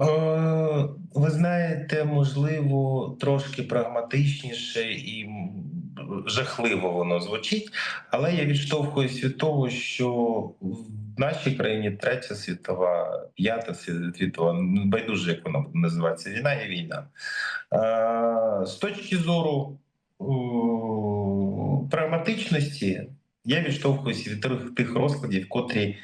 Е, Ви знаєте, можливо, трошки прагматичніше і жахливо воно звучить, але я відштовхуюсь від того, що в нашій країні третя світова, п'ята світова, байдуже, як вона буде називатися, війна є війна. Е, З точки зору прагматичності, я відштовхуюся від тих- розкладів, котрі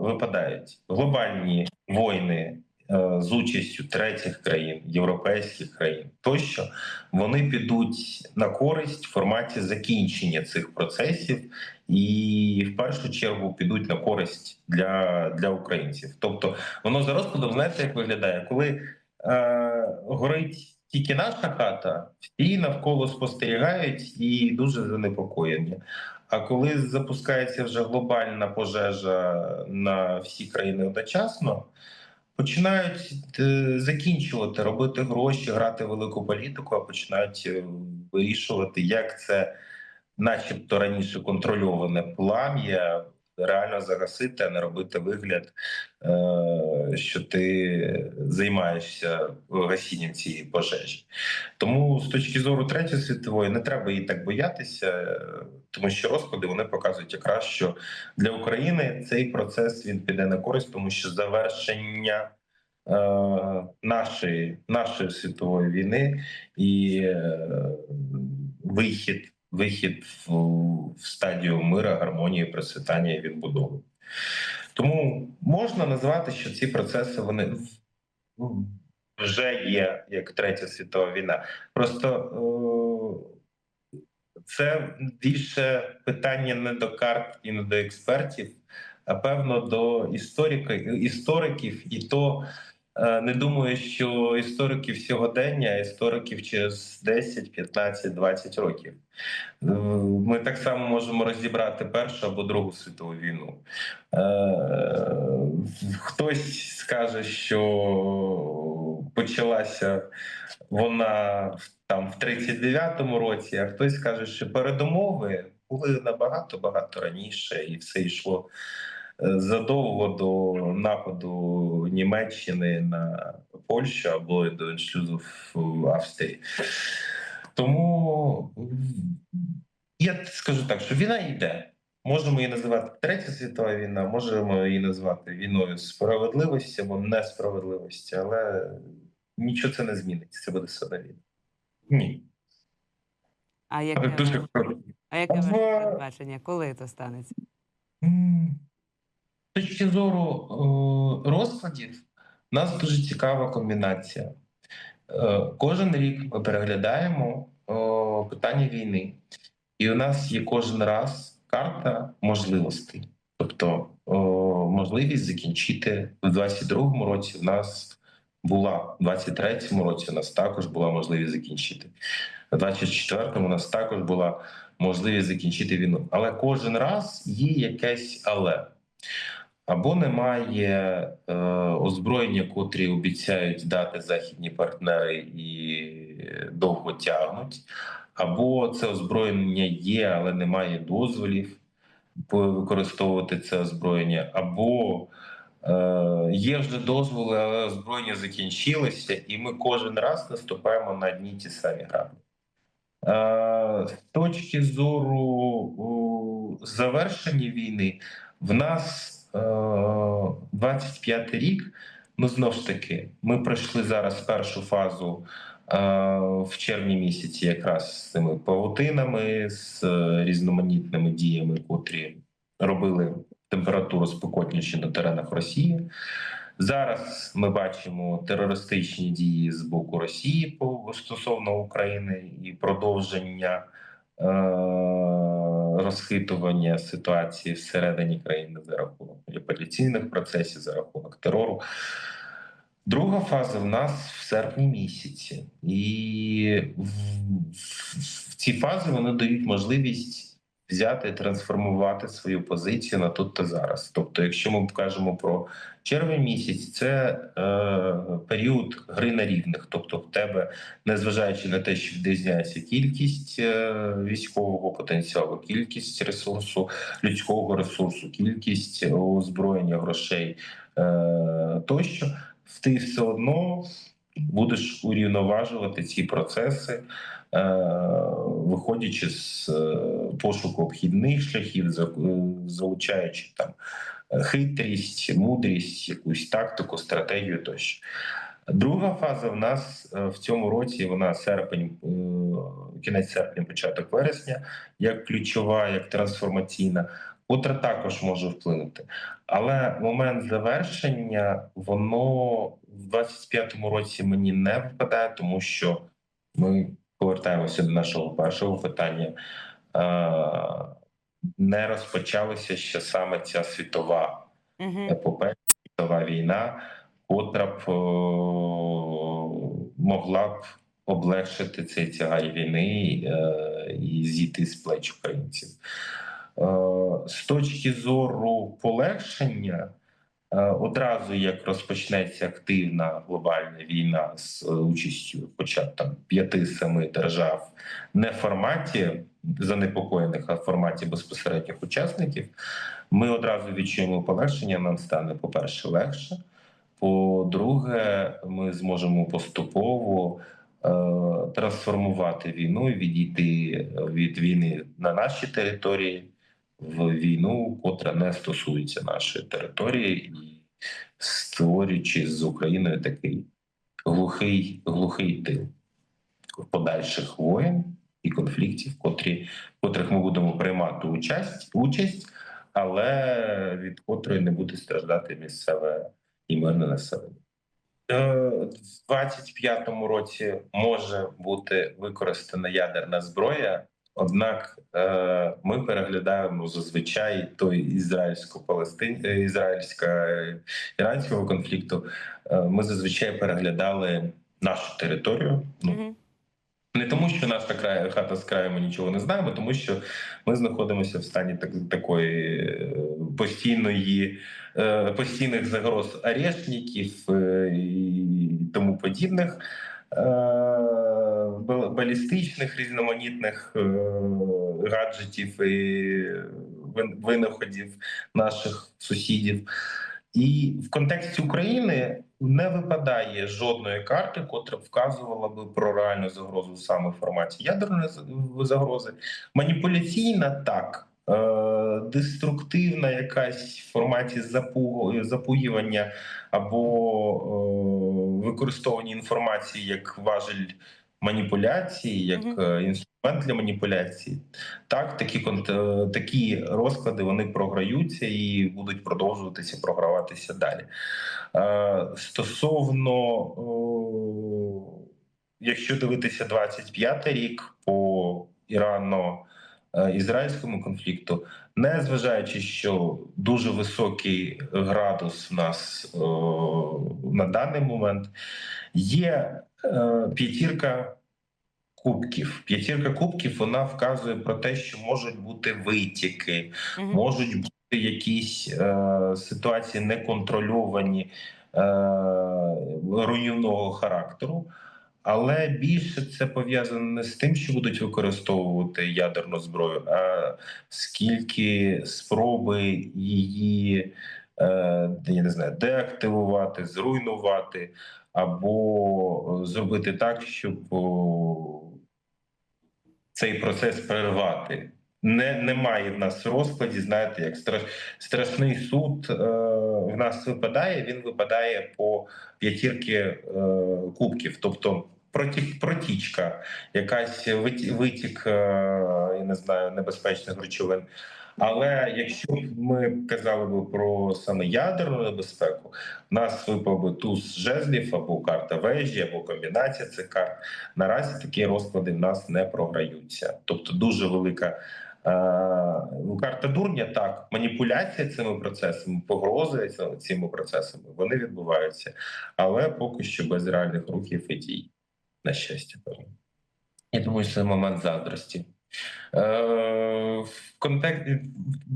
випадають глобальні війни е, з участю третіх країн, європейських країн тощо вони підуть на користь в форматі закінчення цих процесів, і в першу чергу підуть на користь для, для українців. Тобто, воно за розкладом, знаєте, як виглядає, коли е, горить. Тільки наша хата, всі навколо спостерігають і дуже занепокоєні. А коли запускається вже глобальна пожежа на всі країни одночасно, починають е, закінчувати, робити гроші, грати велику політику, а починають е, вирішувати, як це, начебто, раніше контрольоване плам'я. Реально загасити, а не робити вигляд, е, що ти займаєшся гасінням цієї пожежі. Тому з точки зору третьої світової не треба її так боятися, тому що розклади вони показують якраз, що для України цей процес він піде на користь, тому що завершення е, нашої, нашої світової війни і е, вихід, вихід в, в стадію мира, гармонії, процвітання і відбудови. Тому можна назвати, що ці процеси вони ну, вже є як третя світова війна. Просто е, це більше питання не до карт і не до експертів, а певно до історика, істориків, і то не думаю, що істориків сьогодення, а істориків через 10, 15, 20 років. Е, Ми так само можемо розібрати Першу або Другу світову війну. Е, Хтось скаже, що почалася вона там в 39-му році, а хтось скаже, що передумови були набагато багато раніше, і все йшло е, задовго до нападу Німеччини на Польщу або до іншлюзу в Австрії. Тому я скажу так, що війна йде. Можемо її називати Третя світова війна, можемо її назвати війною справедливості або несправедливості, але нічого це не змінить. Це буде все війна. Ні. А яке, а яке В- передбачення? Коли це станеться? Точки зору е, розкладів, у нас дуже цікава комбінація. Е, Кожен рік ми переглядаємо е, питання війни, і у нас є кожен раз карта можливостей. Тобто можливість закінчити в 22-му році. В нас була в 23-му році. У нас також була можливість закінчити. В 24-му у нас також була можливість закінчити війну. Але кожен раз є якесь але. Або немає е, озброєння, котрі обіцяють дати західні партнери і довго тягнуть, або це озброєння є, але немає дозволів використовувати це озброєння, або е, є вже дозволи, але озброєння закінчилося, і ми кожен раз наступаємо на одні ті самі граблі. Е, З точки зору завершення війни, в нас 25 рік. Ну знову ж таки, ми пройшли зараз першу фазу е, в червні місяці, якраз з цими павутинами, з е, різноманітними діями, котрі робили температуру спекотніше на теренах Росії. Зараз ми бачимо терористичні дії з боку Росії стосовно України і продовження е, розхитування ситуації всередині країни за рахунок маніпуляційних процесів, за рахунок терору. Друга фаза в нас в серпні місяці, і в, в, в ці фази вони дають можливість взяти і трансформувати свою позицію на тут та зараз. Тобто, якщо ми кажемо про червень місяць, це е, період гри на рівних. Тобто, в тебе, незважаючи на те, що відрізняється кількість е, військового потенціалу, кількість ресурсу, людського ресурсу, кількість озброєння грошей. Е, тощо, ти все одно будеш урівноважувати ці процеси, е, виходячи з е, пошуку обхідних шляхів, е, залучаючи там е, хитрість, мудрість, якусь тактику, стратегію тощо. Друга фаза в нас е, в цьому році вона серпень, кінець серпня, початок вересня, як ключова, як трансформаційна, котра також може вплинути. Але момент завершення воно в 25-му році мені не випадає, тому що ми повертаємося до нашого першого питання. Е, Не розпочалася ще саме ця світова епопея, світова війна, котра б могла б облегшити цей тягар війни е, і зійти з плеч українців. Е, З точки зору полегшення, одразу як розпочнеться активна глобальна війна з е, участю хоча там п'яти-семи держав, не в форматі занепокоєних, а в форматі безпосередніх учасників, ми одразу відчуємо полегшення. Нам стане, по-перше, легше. По-друге, ми зможемо поступово е, трансформувати війну відійти від війни на нашій території в війну, котра не стосується нашої території, і створюючи з Україною такий глухий, глухий тил подальших воєн і конфліктів, котрі, котрих ми будемо приймати участь, участь, але від котрої не буде страждати місцеве і мирне населення. Е, В 25-му році може бути використана ядерна зброя, однак е, ми переглядаємо зазвичай той ізраїльсько-палестин, е, ізраїльсько-іранського конфлікту. е, Ми зазвичай переглядали нашу територію. Ну, не тому, що наша край, хата з краю ми нічого не знаємо, тому що ми знаходимося в стані так, такої е, постійної е, постійних загроз арештників е, і тому подібних. Е, бал- Балістичних різноманітних е, гаджетів і винаходів наших сусідів, і в контексті України не випадає жодної карти, котра вказувала би про реальну загрозу саме в форматі ядерної загрози. Маніпуляційна так. Деструктивна якась в форматі запугу- запугування або е, використовування інформації як важель маніпуляції, як е, інструмент для маніпуляції. Так, такі е, такі розклади вони програються і будуть продовжуватися програватися далі. Е, Стосовно, якщо дивитися 25 рік по ірано-ізраїльському конфлікту, не зважаючи, що дуже високий градус у нас о, на даний момент, є е, п'ятірка кубків. П'ятірка кубків вона вказує про те, що можуть бути витіки, Угу. можуть бути якісь е, ситуації неконтрольовані е, руйнівного характеру. Але більше це пов'язано не з тим, що будуть використовувати ядерну зброю, а скільки спроби її е, я не знаю, деактивувати, зруйнувати або зробити так, щоб цей процес перервати. Не, немає в нас розкладі, знаєте, як страш, страшний суд е, в нас випадає, він випадає по п'ятірки е, кубків, тобто протік, протічка, якась виті- витік, е, я не знаю, небезпечних речовин. Але якщо б ми казали би про саме ядерну небезпеку, нас випав би туз жезлів або карта вежі, або комбінація цих карт. Наразі такі розклади в нас не програються. Тобто дуже велика карта дурня, так, маніпуляція цими процесами, погрози цими процесами, вони відбуваються, але поки що без реальних рухів і дій, на щастя. Я думаю, що це момент заздрості. Е, в контексті,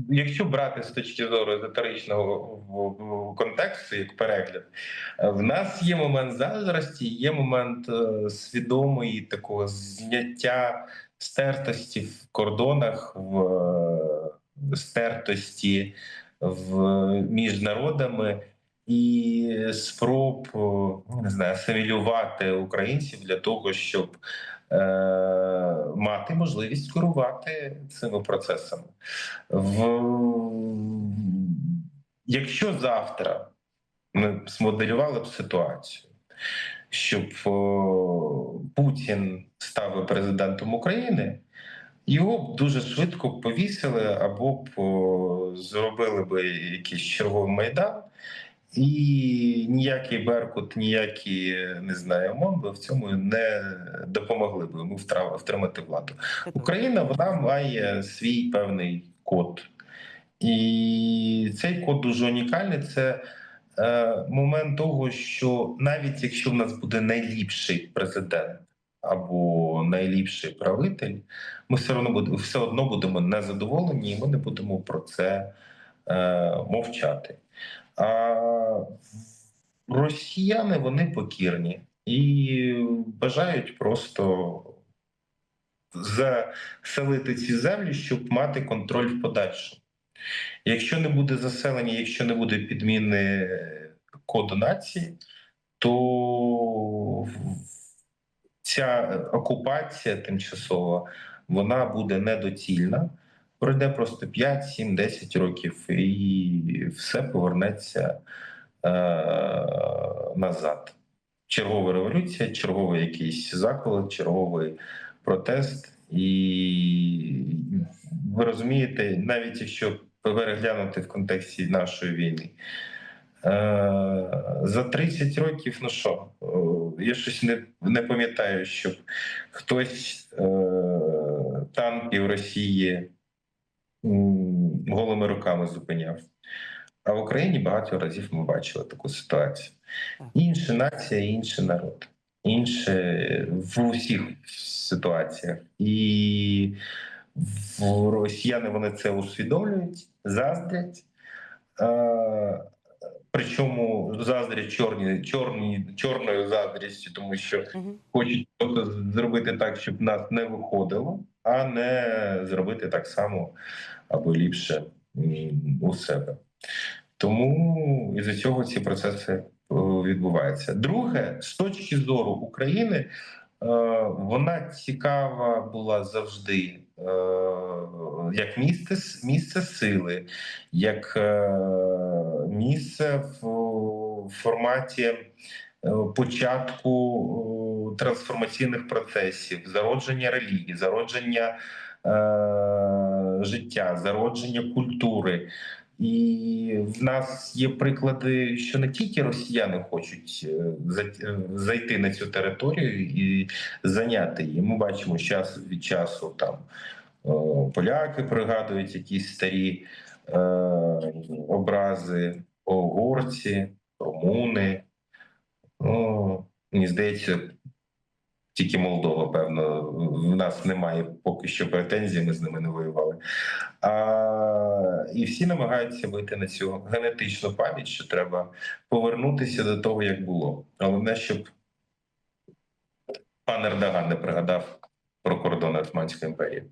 якщо брати з точки зору езотеричного контексту, як перегляд, е, в нас є момент заздрості, є момент е, свідомої такого зняття стертості в кордонах, в е, стертості в між народами. і спроб ну, не знаю, асимілювати українців для того, щоб е, мати можливість керувати цими процесами. В... Якщо завтра ми б змоделювали б ситуацію, щоб Путін став президентом України, його б дуже швидко повісили або б зробили б якийсь черговий майдан, і ніякий Беркут, ніякі не знаю, ОМОН би в цьому не допомогли б йому втримати владу. Україна вона має свій певний код, і цей код дуже унікальний. Це е, момент того, що навіть якщо в нас буде найліпший президент або найліпший правитель, ми все одно будемо все одно будемо незадоволені, і ми не будемо про це е, мовчати. А росіяни вони покірні і бажають просто заселити ці землі, щоб мати контроль в подальшому. Якщо не буде заселення, якщо не буде підміни коду нації, то ця окупація тимчасова вона буде недоцільна. Пройде просто 5, 7, 10 років, і все повернеться е- назад. Чергова революція, черговий якийсь заколот, черговий протест. І ви розумієте, навіть якщо переглянути в контексті нашої війни, е, за 30 років, ну що, е, я щось не, не пам'ятаю, щоб хтось е, танки в Росії голими руками зупиняв. А в Україні багато разів ми бачили таку ситуацію. Інша нація, інший народ, інше в усіх ситуаціях. І росіяни вони це усвідомлюють, заздрять. Е, Причому заздрять чорні, чорні, чорною заздрістю, тому що хочуть зробити так, щоб нас не виходило, а не зробити так само або ліпше у себе. Тому із цього ці процеси е, відбуваються. Друге, з точки зору України, е, вона цікава була завжди як місце, місце сили, як е, місце в форматі е, початку е, трансформаційних процесів, зародження релігії, зародження е, життя, зародження культури. І в нас є приклади, що не тільки росіяни хочуть е, е, зайти на цю територію і зайняти її. Ми бачимо час від часу там е, поляки пригадують якісь старі е, образи, угорці, румуни. Ну, мені здається, тільки Молдова, певно, в нас немає поки що претензій, ми з ними не воювали. А, і всі намагаються вийти на цю генетичну пам'ять, що треба повернутися до того, як було. Головне, щоб пан Ердоган не пригадав про кордони Османської імперії.